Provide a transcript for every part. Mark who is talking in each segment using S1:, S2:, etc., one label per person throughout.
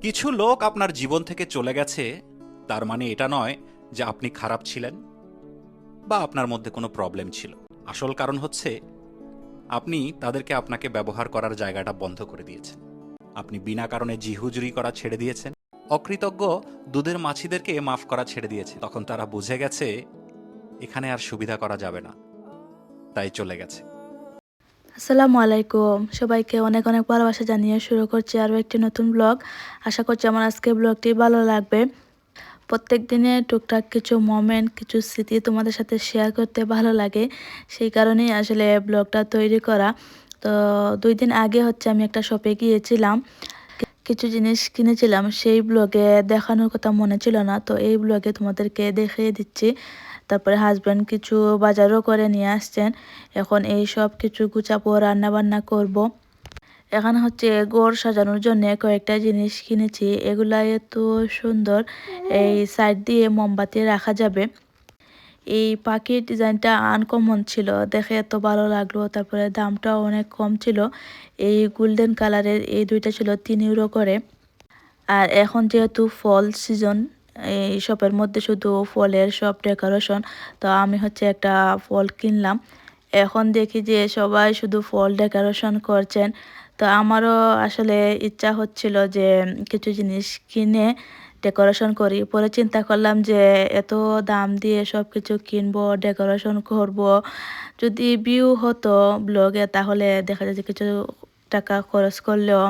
S1: কিছু লোক আপনার জীবন থেকে চলে গেছে, তার মানে এটা নয় যে আপনি খারাপ ছিলেন বা আপনার মধ্যে কোনো প্রবলেম ছিল। আসল কারণ হচ্ছে, আপনি তাদেরকে আপনাকে ব্যবহার করার জায়গাটা বন্ধ করে দিয়েছেন। আপনি বিনা কারণে জিহুজুরি করা ছেড়ে দিয়েছেন। অকৃতজ্ঞ দুধের মাছিদেরকে মাফ করা ছেড়ে দিয়েছে তখন তারা বুঝে গেছে, এখানে আর সুবিধা করা যাবে না। তাই চলে গেছে।
S2: আসসালামু আলাইকুম। সবাইকে অনেক অনেক ভালোবাসা জানিয়ে শুরু করছি আরও একটি নতুন ব্লগ। আশা করছি আমার আজকে ব্লগটি ভালো লাগবে। প্রত্যেক দিনে টুকটাক কিছু মোমেন্ট কিছু স্মৃতি তোমাদের সাথে শেয়ার করতে ভালো লাগে। সেই কারণেই আসলে ব্লগটা তৈরি করা। তো দুই দিন আগে হচ্ছে আমি একটা শপে গিয়েছিলাম। কিছু জিনিস কিনেছিলাম। সেই ব্লগে দেখানোর কথা মনে ছিল না। তো এই ব্লগে তোমাদেরকে দেখিয়ে দিচ্ছি। তারপরে হাজব্যান্ড কিছু বাজারও করে নিয়ে আসছেন। এখন এই সব কিছু গুছাবো রান্না বান্না করব। এখানে হচ্ছে গোড় সাজানোর জন্য কয়েকটা জিনিস কিনেছি। এগুলা এত সুন্দর। এই সাইড দিয়ে মোমবাতি রাখা যাবে। এই পাখির ডিজাইনটা আনকমন ছিল। দেখে এত ভালো লাগল। তারপরে দামটাও অনেক কম ছিল। এই গোল্ডেন কালারের এই দুইটা ছিল তিন ইউরো করে। আর এখন যেহেতু ফল সিজন এই শপের মধ্যে শুধু ফলের সব ডেকোরেশন। তো আমি হচ্ছে একটা ফল কিনলাম। এখন দেখি যে সবাই শুধু ফল ডেকোরেশন করছেন। তো আমারও আসলে ইচ্ছা হচ্ছিল যে কিছু জিনিস কিনে ডেকোরেশন করি। পরে চিন্তা করলাম যে এত দাম দিয়ে সব কিছু কিনবো, ডেকোরেশন করব। যদি ভিউ হতো ব্লগে তাহলে দেখা যায় যে কিছু টাকা খরচ করলেও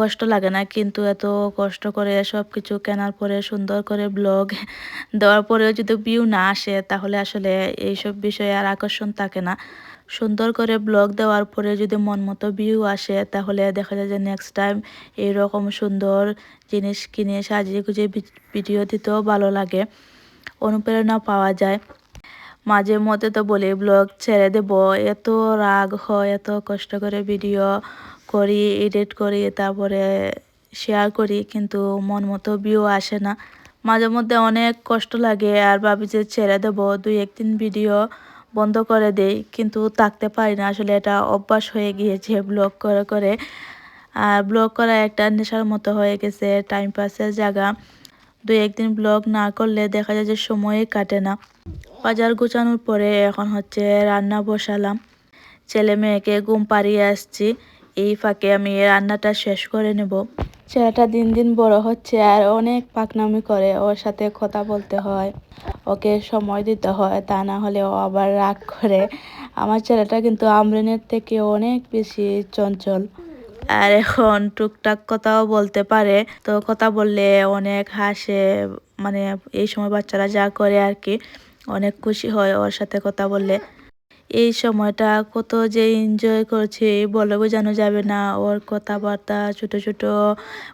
S2: কষ্ট লাগে না, কিন্তু এত কষ্ট করে সব কিছু কেনার পরে, সুন্দর করে ব্লগ দেওয়ার পরেও যদি ভিউ না আসে, তাহলে আসলে এইসব বিষয়ে আর আকর্ষণ থাকে না। সুন্দর করে ব্লগ দেওয়ার পরে যদি মন মতো ভিউ আসে, তাহলে দেখা যায় যে নেক্সট টাইম এইরকম সুন্দর জিনিস কিনে সাজিয়ে গুজিয়ে ভিডিও দিতেও ভালো লাগে, অনুপ্রেরণা পাওয়া যায়। মাঝে মধ্যে তো বলি, ব্লগ ছেড়ে দেব। এত রাগ হয়, এত কষ্ট করে ভিডিও করি এডিট করি, তারপরে শেয়ার করি, কিন্তু মন মতো ভিউ আসে না। মাঝে মধ্যে অনেক কষ্ট লাগে আর ভাবি যে ছেড়ে দেবো, দুই একদিন ভিডিও বন্ধ করে দেই, কিন্তু থাকতে পারি না। আসলে এটা অভ্যাস হয়ে গিয়েছে ব্লগ করে করে। আর ব্লগ করা একটা নেশার মতো হয়ে গেছে টাইম পাসের জায়গা। দুই একদিন ব্লগ না করলে দেখা যায় যে সময় কাটে না। বাজার গুছানোর পরে এখন হচ্ছে রান্না বসালাম। ছেলে মেয়েকে ঘুম পাড়িয়ে আসছি। এই ফাঁকে আমি রান্নাটা শেষ করে নেব। ছেলেটা দিন দিন বড় হচ্ছে আর অনেক পাকনামি করে, ওর সাথে কথা বলতে হয়, ওকে সময় দিতে হয়, তা না হলে ও আবার রাগ করে। আমার ছেলেটা কিন্তু আমরিনের থেকে অনেক বেশি চঞ্চল। আর এখন টুকটাক কথাও বলতে পারে, তো কথা বললে অনেক হাসে মানে এই সময় বাচ্চারা যা করে আর কি, অনেক খুশি হয় ওর সাথে কথা বললে। এই সময়টা কত যে এনজয় করছি বলে বোঝানো যাবে না। ওর কথাবার্তা, ছোট ছোট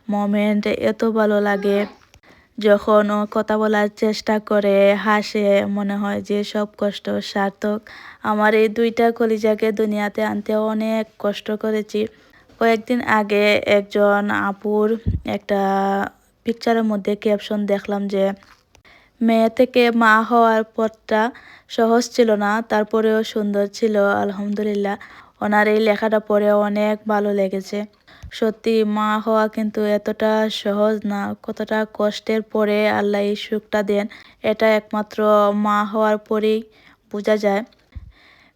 S2: মোমেন্ট এত ভালো লাগে। যখন ও কথা বলার চেষ্টা করে, হাসে, মনে হয় যে সব কষ্ট সার্থক। আমার এই দুইটা কলিজাকে দুনিয়াতে আনতে অনেক কষ্ট করেছি। কয়েকদিন আগে একজন আপুর একটা পিকচারের মধ্যে ক্যাপশন দেখলাম যে, মেয়ে থেকে মা হওয়ার পথটা সহজ ছিল না, তারপরেও সুন্দর ছিল, আলহামদুলিল্লাহ। ওনার এই লেখাটা পড়ে অনেক ভালো লেগেছে। সত্যি, মা হওয়া কিন্তু এতটা সহজ না, কতটা কষ্টের পরে আল্লাহ এই সুখটা দেন। এটা একমাত্র মা হওয়ার পরেই বোঝা যায়।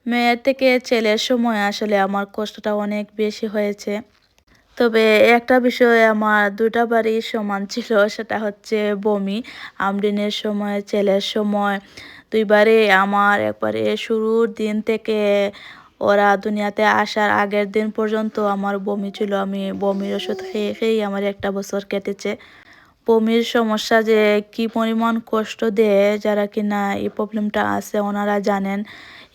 S2: মেয়ের থেকে ছেলের সময় আসলে আমার কষ্টটা অনেক বেশি হয়েছে। তবে একটা বিষয় আমার দুটা বাড়ি সমান ছিল, সেটা হচ্ছে বমি। আমরিনের সময়, ছেলের সময় দুইবারে আমার একবারে শুরুর দিন থেকে ওরা দুনিয়াতে আসার আগের দিন পর্যন্ত আমার বমি ছিল। আমি বমির ওষুধ খেয়ে খেয়েই আমার একটা বছর কেটেছে। বমির সমস্যা যে কি পরিমাণ কষ্ট দেয়, যারা কিনা এই প্রবলেমটা আছে ওনারা জানেন।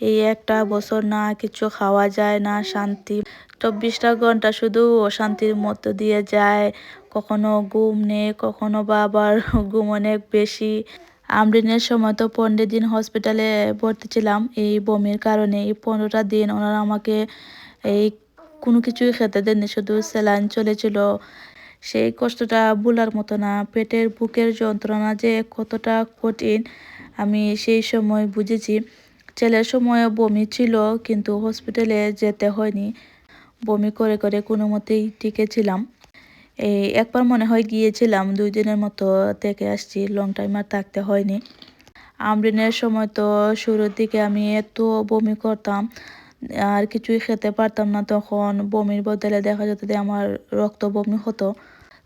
S2: এই একটা বছর না কিছু খাওয়া যায়, না শান্তি। চব্বিশটা ঘণ্টা শুধু অশান্তির মধ্য দিয়ে যায়। কখনো ঘুম নেই, কখনো বা আবার ঘুম অনেক বেশি। আমরিনের সময় তো পনেরো দিন হসপিটালে ভর্তি ছিলাম। এই বমির কারণে এই পনেরোটা দিন ওনারা আমাকে এই কোনো কিছুই খেতে দেননি, শুধু স্যালাইন চলেছিল। সেই কষ্টটা ভুলার মতো না, পেটের বুকের যন্ত্রণা যে কতটা কঠিন, আমি সেই সময় বুঝেছি। ছেলের সময় বমি ছিল, কিন্তু হসপিটালে যেতে হয়নি। বমি করে করে কোনো মতেই টিকেছিলাম এই একবার মনে হয় গিয়েছিলাম দুই দিনের মতো থেকে আসছি লং টাইম আর থাকতে হয়নি। আমরিনের সময় তো শুরুর দিকে আমি এত বমি করতাম, আর কিছুই খেতে পারতাম না। তখন বমির বদলে দেখা যেত যে আমার রক্ত বমি হতো।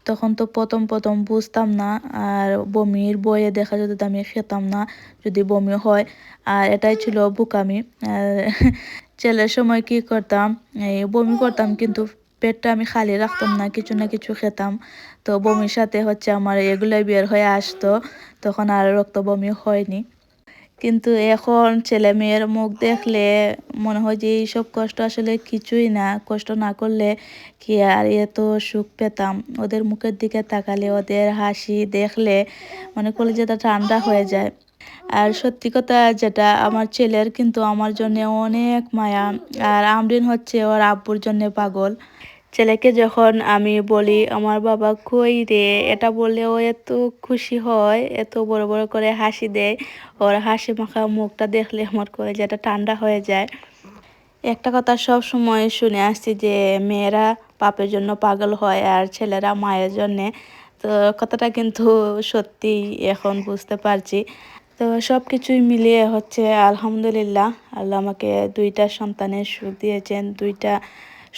S2: তখন তো প্রথম প্রথম বুঝতাম না, আর বমির বয়ে দেখা যেত আমি খেতাম না, যদি বমি হয়। আর এটাই ছিল বুকামি। আর ছেলের সময় কি করতাম, এই বমি করতাম, কিন্তু পেটটা আমি খালি রাখতাম না, কিছু না কিছু খেতাম। তো বমির সাথে হচ্ছে আমার এগুলোই বের হয়ে আসতো, তখন আর রক্ত বমি হয়নি। কিন্তু এখন ছেলে মেয়ের মুখ দেখলে মনে হয় যে এইসব কষ্ট আসলে কিছুই না, কষ্ট না করলে কি আর এত সুখ পেতাম। ওদের মুখের দিকে তাকালে, ওদের হাসি দেখলে মনে করলে যেটা ঠান্ডা হয়ে যায়। আর সত্যি কথা যেটা, আমার ছেলের কিন্তু আমার জন্য অনেক মায়া। আর আমরিন হচ্ছে ওর আব্বুর জন্য পাগল। ছেলেকে যখন আমি বলি, আমার বাবা কই রে? এটা বললে ও এত খুশি হয়, এত বড় বড় করে হাসি দেয়। ওর হাসি মাখা মুখটা দেখলে আমার কলেজাটা ঠান্ডা হয়ে যায়। একটা কথা সব সময় শুনে আসছি যে, মেয়েরা পাপের জন্য পাগল হয় আর ছেলেরা মায়ের জন্যে। তো কথাটা কিন্তু সত্যি এখন বুঝতে পারছি। তো সব কিছুই মিলিয়ে হচ্ছে আলহামদুলিল্লাহ। আল্লাহ আমাকে দুইটা সন্তানের সুখ দিয়েছেন, দুইটা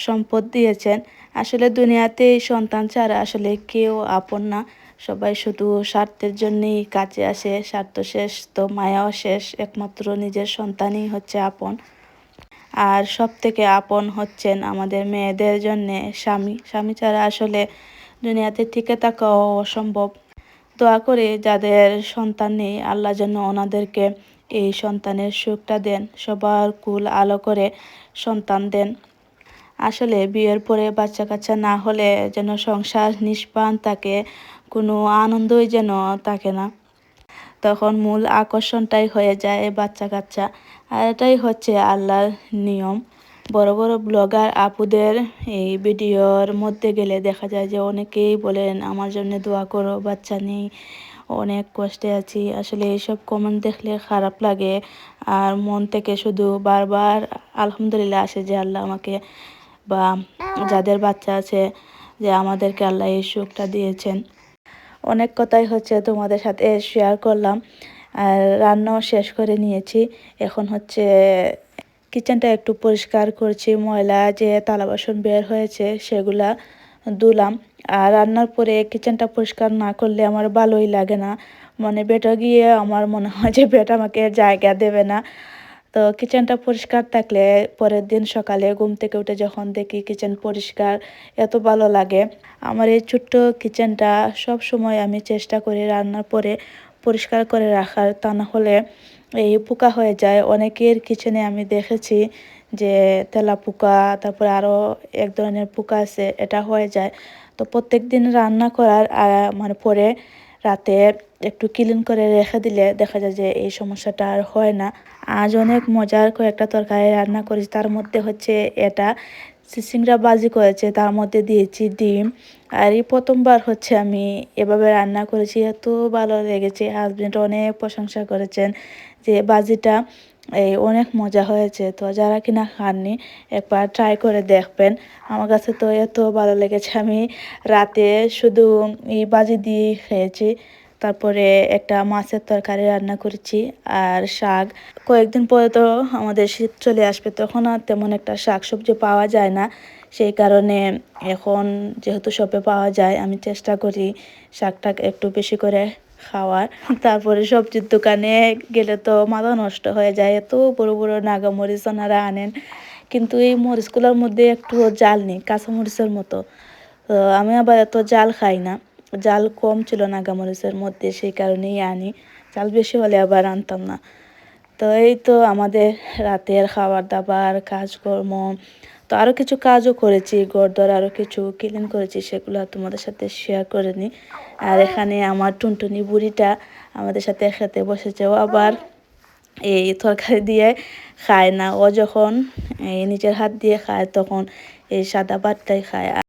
S2: সম্পদ দিয়েছেন। আসলে দুনিয়াতে সন্তান ছাড়া আসলে কেউ আপন না। সবাই শুধু স্বার্থের জন্যই কাজে আসে, স্বার্থ শেষ তো মায়াও শেষ, একমাত্র নিজের সন্তানই হচ্ছে আপন। আর সব থেকে আপন হচ্ছেন আমাদের মেয়েদের জন্যে স্বামী। স্বামী ছাড়া আসলে দুনিয়াতে টিকে থাকাও অসম্ভব। দোয়া করে যাদের সন্তান নেই, আল্লাহ যেন ওনাদেরকে এই সন্তানের সুখটা দেন, সবার কুল আলো করে সন্তান দেন। আসলে বিয়ের পরে বাচ্চা কাচ্চা না হলে যেন সংসার নিষ্পান থাকে, কোনো আনন্দই যেন থাকে না। তখন মূল আকর্ষণটাই হয়ে যায় বাচ্চা কাচ্চা আর এটাই হচ্ছে আল্লাহর নিয়ম। বড় বড় ব্লগার আপুদের এই ভিডিওর মধ্যে গেলে দেখা যায় যে অনেকেই বলেন, আমার জন্য দোয়া করো, বাচ্চা নেই, অনেক কষ্টে আছি। আসলে এইসব কমেন্ট দেখলে খারাপ লাগে আর মন থেকে শুধু বারবার আলহামদুলিল্লাহ আসে যে আল্লাহ আমাকে বা যাদের বাচ্চা আছে যে আমাদেরকে আল্লাহ এই সুখটা দিয়েছেন। অনেক কথাই হচ্ছে তোমাদের সাথে শেয়ার করলাম। আর রান্নাও শেষ করে নিয়েছি। এখন হচ্ছে কিচেনটা একটু পরিষ্কার করছি, ময়লা যে তালা বাসন বের হয়েছে সেগুলা ধুলাম। আর রান্নার পরে কিচেনটা পরিষ্কার না করলে আমার ভালোই লাগে না। মানে বেটা গিয়ে আমার মনে হয় যে বেটা আমাকে জায়গা দেবে না। তো কিচেনটা পরিষ্কার থাকলে পরের দিন সকালে ঘুম থেকে উঠে যখন দেখি কিচেন পরিষ্কার, এত ভালো লাগে। আমার এই ছোট্ট কিচেনটা সব সময় আমি চেষ্টা করি রান্নার পরে পরিষ্কার করে রাখার। তা না হলে এই পোকা হয়ে যায়। অনেকের কিচেনে আমি দেখেছি যে তেলা পোকা তারপরে আরও এক ধরনের পোকা আছে, এটা হয়ে যায়। তো প্রত্যেক দিন রান্না করার মানে পরে রাতে একটু ক্লিন করে রেখে দিলে দেখা যায় যে এই সমস্যাটা আর হয় না। আজ অনেক মজার কয়েকটা তরকারি রান্না করেছি, তার মধ্যে হচ্ছে এটা। সিসিংরা বাজি করেছে, তার মধ্যে দিয়েছি ডিম। আর এই প্রথমবার হচ্ছে আমি এভাবে রান্না করেছি, এত ভালো লেগেছে। হাজব্যান্ড অনেক প্রশংসা করেছেন যে বাজিটা এই অনেক মজা হয়েছে। তো যারা কিনা খাননি, একবার ট্রাই করে দেখবেন। আমার কাছে তো এত ভালো লেগেছে, আমি রাতে শুধু এই বাজি দিয়ে খেয়েছি। তারপরে একটা মাছের তরকারি রান্না করেছি আর শাক। কয়েকদিন পরে তো আমাদের শীত চলে আসবে, তখন আর তেমন একটা শাক সবজি পাওয়া যায় না। সেই কারণে এখন যেহেতু সবে পাওয়া যায়, আমি চেষ্টা করি শাকটা একটু বেশি করে খাওয়ার। তারপরে সবজির দোকানে গেলে তো মাথা নষ্ট হয়ে যায়, এত বড় বড় নাগা মরিচ ওনারা আনেন। কিন্তু এই মরিচগুলোর মধ্যে একটু জাল নেই কাঁচা মরিচের মতো। তো আমি আবার এত জাল খাই না। জাল কম ছিল নাগামরিচের মধ্যে, সেই কারণেই আনি। জাল বেশি হলে আবার আনতাম না। তো এই তো আমাদের রাতের খাবার দাবার কাজকর্ম। তো আরও কিছু কাজও করেছি গড়দর আরও কিছু ক্লিন করেছি, সেগুলো তোমাদের সাথে শেয়ার করে নিই। আর এখানে আমার টুনটুনি বুড়িটা আমাদের সাথে খেতে বসেছে। ও আবার এই তরকারি দিয়ে খায় না। ও যখন এই নিজের হাত দিয়ে খায়, তখন এই সাদা ভাতটাই খায়।